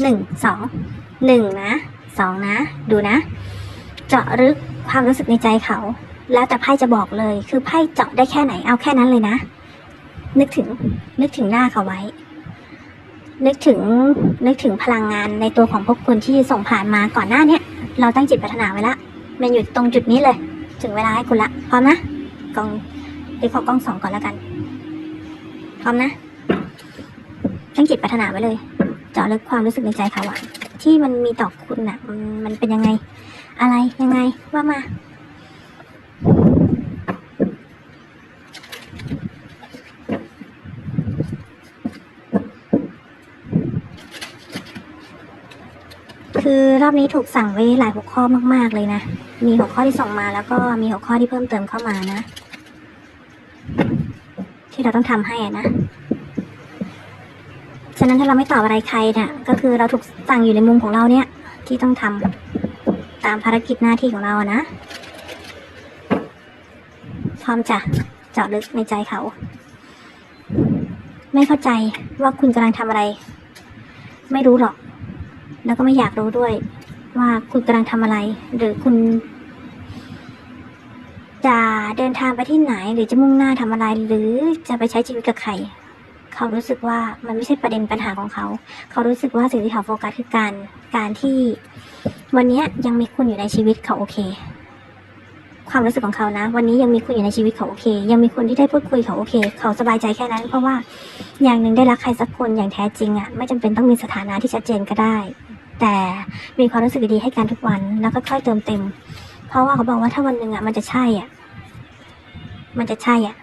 หนึ่งสองหนึ่งนะสองนะ ดูนะ เจาะลึกความรู้สึกในใจเขา แล้วแต่ไพ่จะบอกเลย คือไพ่เจาะได้แค่ไหนเอาแค่นั้นเลยนะ นึกถึงนึกถึงหน้าเขาไว้ นึกถึงนึกถึงพลังงานในตัวของพวกคุณที่ส่งผ่านมาก่อนหน้าเนี้ยเราตั้งจิตปรารถนาไว้ละมันอยู่ตรงจุดนี้เลย ถึงเวลาให้คุณละ พร้อมนะกล้องเดี๋ยวขอกล้องสองก่อนแล้วกัน พร้อมนะตั้งจิตปรารถนาไว้เลย เจาะลึกความรู้สึกในใจเขาอะที่มันมีต่อคุณอะมันมันเป็นยังไง อะไรยังไงว่ามาคือรอบนี้ถูกสั่งไว้หลายหัวข้อมาก ๆ เลยนะ มีหัวข้อที่ส่งมาแล้วก็มีหัวข้อที่เพิ่มเติมเข้ามานะ ที่เราต้องทำให้นะ ฉะนั้นถ้าเราไม่ตอบอะไรใครเนี่ย ก็คือเราถูกสั่งอยู่ในมุมของเราเนี่ย ที่ต้องทำตามภารกิจหน้าที่ของเราอะนะ พร้อมจะเจาะลึกในใจเขา ไม่เข้าใจว่าคุณกำลังทำอะไร ไม่รู้หรอก แล้วก็ไม่อยากรู้ด้วย ว่าคุณกำลังทำอะไร หรือคุณ จะเดินทางไปที่ไหน หรือจะมุ่งหน้าทำอะไร หรือจะไปใช้ชีวิตกับใคร เขารู้สึกว่ามันไม่ใช่ประเด็นปัญหาของเขา เขารู้สึกว่าสิ่งที่เขาโฟกัสคือการการที่ วันนี้ยังมีคุณอยู่ในชีวิตเขาโอเค ความรู้สึกของเขานะ วันนี้ยังมีคุณอยู่ในชีวิตเขาโอเค ยังมีคนที่ได้พูดคุยเขาโอเค เขาสบายใจแค่นั้น เพราะว่าอย่างหนึ่งได้รักใครสักคนอย่างแท้จริงอะ่ะไม่จำเป็นต้องมีสถานะที่ชัดเจนก็ได้ แต่มีความรู้สึกดีๆให้กันทุกวันแล้วก็ค่อยเติมเต็ม เพราะว่าเขาบอกว่าถ้าวันหนึ่งอะ่ะมันจะใช่อะมันจะใช่อะ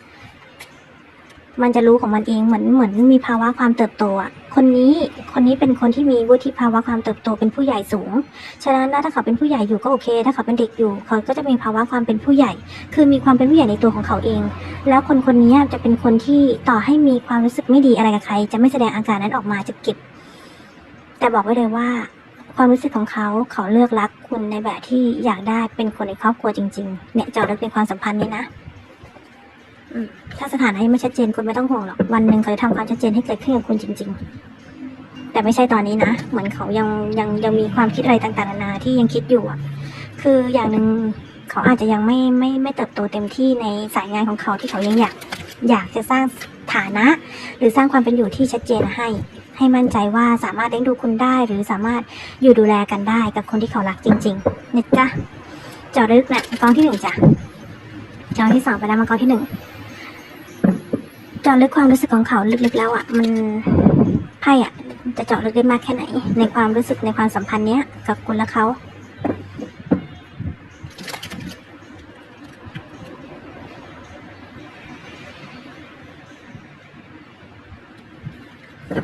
มันจะรู้ของมันเองเหมือนเหมือนมีภาวะความเติบโตอะคนนี้คนนี้เป็นคนที่มีวุฒิภาวะความเติบโตเป็นผู้ใหญ่สูง ฉะนั้นถ้าเขาเป็นผู้ใหญ่อยู่ก็โอเค ถ้าเขาเป็นเด็กอยู่ เขาก็จะมีภาวะความเป็นผู้ใหญ่ คือมีความเป็นผู้ใหญ่ในตัวของเขาเอง แล้วคนคนนี้จะเป็นคนที่ต่อให้มีความรู้สึกไม่ดีอะไรกับใคร จะไม่แสดงอาการนั้นออกมาจะเก็บ แต่บอกไว้เลยว่า ความรู้สึกของเขาเขาเลือกรักคุณในแบบที่อยากได้เป็นคนในครอบครัวจริง ๆ เนี่ยจาะลึกในความสัมพันธ์นี้นะ ถ้าสถานะยังไม่ชัดเจนคุณไม่ต้องห่วงหรอก วันหนึ่งเขาจะทำความชัดเจนให้เกิดขึ้นกับคุณจริง ๆ แต่ไม่ใช่ตอนนี้นะ เหมือนเขายังยังยังมีความคิดอะไรต่างๆนานาที่ยังคิดอยู่อะ คืออย่างหนึ่งเขาอาจจะยังไม่ไม่ไม่เติบโตเต็มที่ในสายงานของเขาที่เขายังอยากอยากจะสร้างฐานะ หรือสร้างความเป็นอยู่ที่ชัดเจนให้ ให้มั่นใจว่าสามารถเลี้ยงดูคุณได้ หรือสามารถอยู่ดูแลกันได้กับคนที่เขารักจริงๆนะจ๊ะจาะลึกนะกองที่หนึ่งจ้ะกองที่สองไปแล้วมากองที่หนึ่ง จาะลึกความรู้สึกของเขาลึกๆแล้วอะ มันไพ่อะ จะเจาะลึกได้มากแค่ไหน ในความรู้สึกในความสัมพันธ์เนี้ย กับคุณและเขา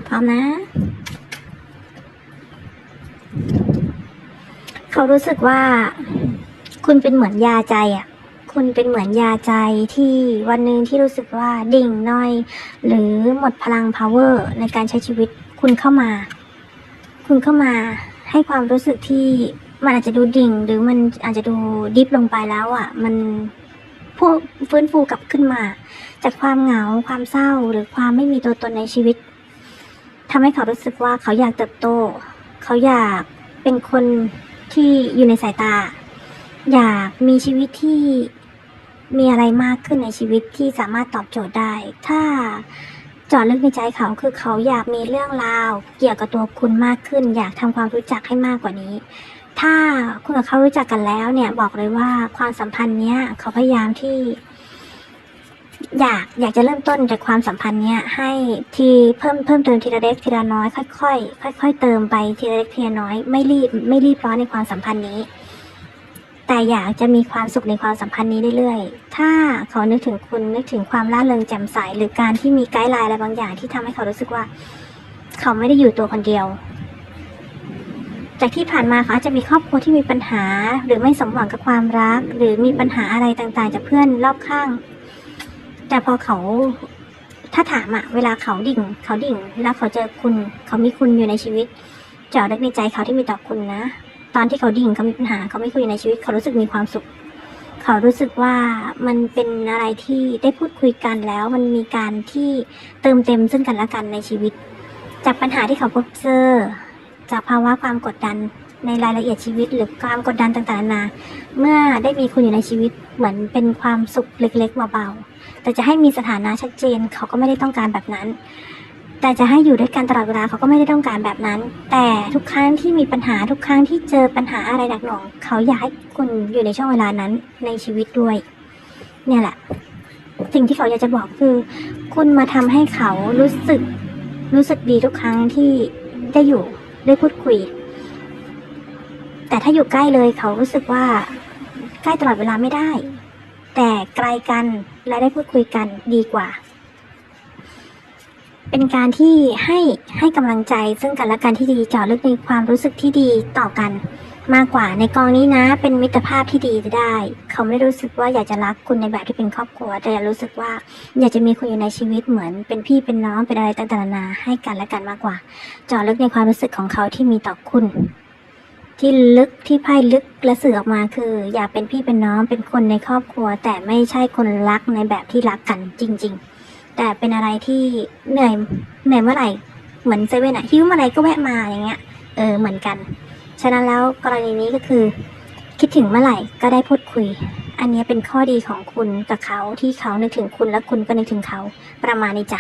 พร้อมนะ เขารู้สึกว่า คุณเป็นเหมือนยาใจอะ คุณเป็นเหมือนยาใจที่วันหนึ่งที่รู้สึกว่าดิ่งน้อย หรือหมดพลัง power ในการใช้ชีวิตคุณเข้ามา คุณเข้ามาให้ความรู้สึกที่มันอาจจะดูดิ่ง หรือมันอาจจะดูดิฟลงไปแล้วอะ มันพูฟื้นฟูกลับขึ้นมา จากความเหงาความเศร้าหรือความไม่มีตัวตนในชีวิตทำให้เขารู้สึกว่าเขาอยากเติบโต เขาอยากเป็นคนที่อยู่ในสายตา อยากมีชีวิตที่ มีอะไรมากขึ้นในชีวิตที่สามารถตอบโจทย์ได้ ถ้าจาะลึกในใจเขาคือเขาอยากมีเรื่องราว เกี่ยวกับตัวคุณมากขึ้น อยากทำความรู้จักให้มากกว่านี้ ถ้าคุณกับเขารู้จักกันแล้วเนี่ยบอกเลยว่าความสัมพันธ์เนี้ยเขาพยายามที่ อยากอยากจะเริ่มต้นจากความสัมพันธ์เนี้ยให้ทีเพิ่มเพิ่มเติมทีละเล็กทีละน้อยค่อยๆค่อยๆเติมไปทีละเล็กทีละน้อย ไม่รีบไม่รีบร้อนในความสัมพันธ์นี้ แต่อยากจะมีความสุขในความสัมพันธ์นี้เรื่อยๆ ถ้าเขานึกถึงคุณนึกถึงความร่าเริงแจ่มใสหรือการที่มีไกด์ไลน์อะไรบางอย่างที่ทำให้เขารู้สึกว่า เขาไม่ได้อยู่ตัวคนเดียว จากที่ผ่านมาเขาอาจจะมีครอบครัวที่มีปัญหา หรือไม่สมหวังกับความรัก หรือมีปัญหาอะไรต่างๆ จากเพื่อนรอบข้าง แต่พอเขาถ้าถามอะเวลาเขาดิ่ง เขาดิ่งแล้วเขาเจอคุณ เขามีคุณอยู่ในชีวิตเจาะลึกในใจเขาที่มีต่อคุณนะ ตอนที่เขาดิ่งเขามีปัญหาเขาไม่คุยในชีวิต เขารู้สึกมีความสุข เขารู้สึกว่ามันเป็นอะไรที่ได้พูดคุยกันแล้ว มันมีการที่เติมเต็มซึ่งกันและกันในชีวิต จากปัญหาที่เขาพบเจอจากภาวะความกดดันในรายละเอียดชีวิต หรือความกดดันต่างๆนานาเมื่อได้มีคุณอยู่ในชีวิตเหมือนเป็นความสุขเล็กๆเบาๆแต่จะให้มีสถานะชัดเจน เขาก็ไม่ได้ต้องการแบบนั้น แต่จะให้อยู่ด้วยกันตลอดเวลาเขาก็ไม่ได้ต้องการแบบนั้น แต่ทุกครั้งที่มีปัญหาทุกครั้งที่เจอปัญหาอะไรหนักหน่วงเขาอยากให้คุณอยู่ในช่วงเวลานั้นในชีวิตด้วย เนี่ยแหละ สิ่งที่เขาอยากจะบอกคือ คุณมาทำให้เขารู้สึก รู้สึกดีทุกครั้งที่ได้อยู่ได้พูดคุย แต่ถ้าอยู่ใกล้เลยเขารู้สึกว่าใกล้ตลอดเวลาไม่ได้ แต่ไกลกันและได้พูดคุยกันดีกว่า เป็นการที่ให้ให้กำลังใจซึ่งกันและกันที่ดีเจาะลึกในความรู้สึกที่ดีต่อกัน มากกว่าในกองนี้นะ เป็นมิตรภาพที่ดีจะได้ เขาไม่ได้รู้สึกว่าอยากจะรักคุณในแบบที่เป็นครอบครัว แต่รู้สึกว่าอยากจะมีคุณอยู่ในชีวิตเหมือน เป็นพี่เป็นน้องเป็นอะไรต่างๆนานาให้กันและกันมากกว่า เจาะลึกในความรู้สึกของเขาที่มีต่อคุณที่ลึกที่ไพ่ลึกและสื่อออกมาคือ อยากเป็นพี่เป็นน้องเป็นคนในครอบครัว แต่ไม่ใช่คนรักในแบบที่รักกันจริง ๆ แต่เป็นอะไรที่เหนื่อยเหนื่อยเมื่อไหร่เหมือนเซเว่นอะหิวเมื่อไหร่ก็แวะมาอย่างเงี้ยเออเหมือนกัน ฉะนั้นแล้วกรณีนี้ก็คือ คิดถึงเมื่อไหร่ก็ได้พูดคุย อันนี้เป็นข้อดีของคุณกับเขาที่เขานึกถึงคุณและคุณก็นึกถึงเขาประมาณนี้จ้ะ